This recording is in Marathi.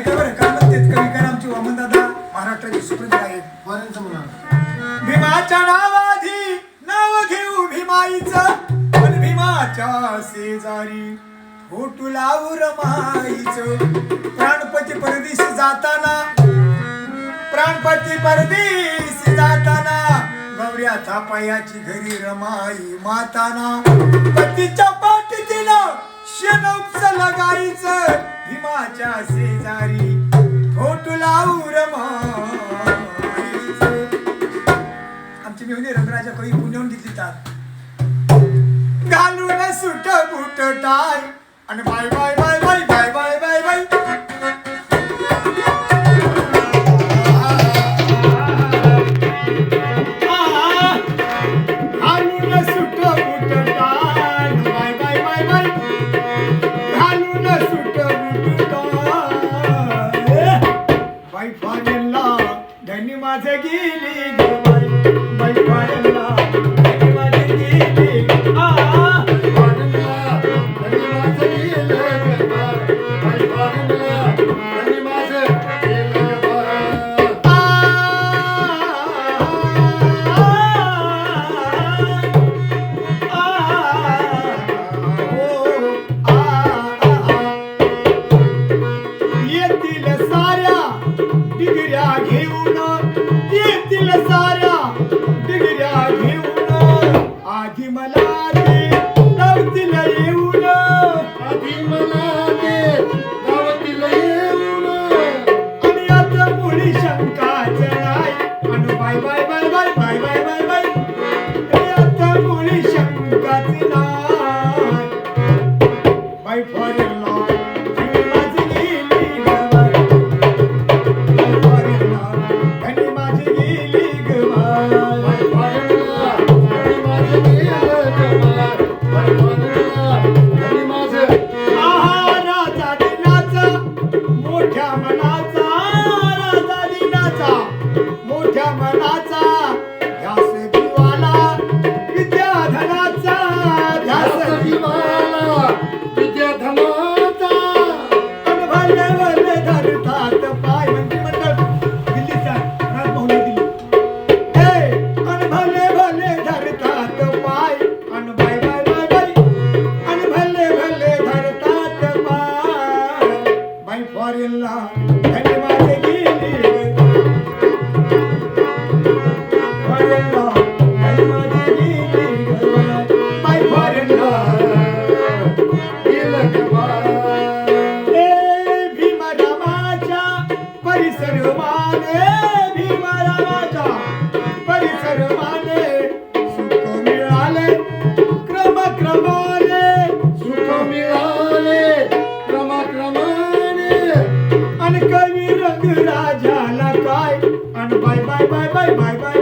ऐका बरं काय म्हणतेत कविकार आमचे वामन दादा महाराष्ट्राचे सुप्रसिद्ध आहेत वरांचं म्हणा भीमाच्या नावाधी नाव घेऊ भीमाईचं. पण भीमाच्या शेजारी फोटू लावू प्राणपती परदेशी जाताना प्राणपती परदेशी जाताना गौऱ्या थापायाची घरी रमाई माताना. पतीच्या पाठी तिला शेण लगायचं हिमाच्या शेजारी ओट लावूर आमची मेहनी रंगराजा कवी पुण्याहून घेतली तात. घालून suit boot tie. Bye bye bye bye bye bye bye. Bye bye bye bye bye bye bye bye. आता कोणी शंकाच नाही bye, bye, bye, bye.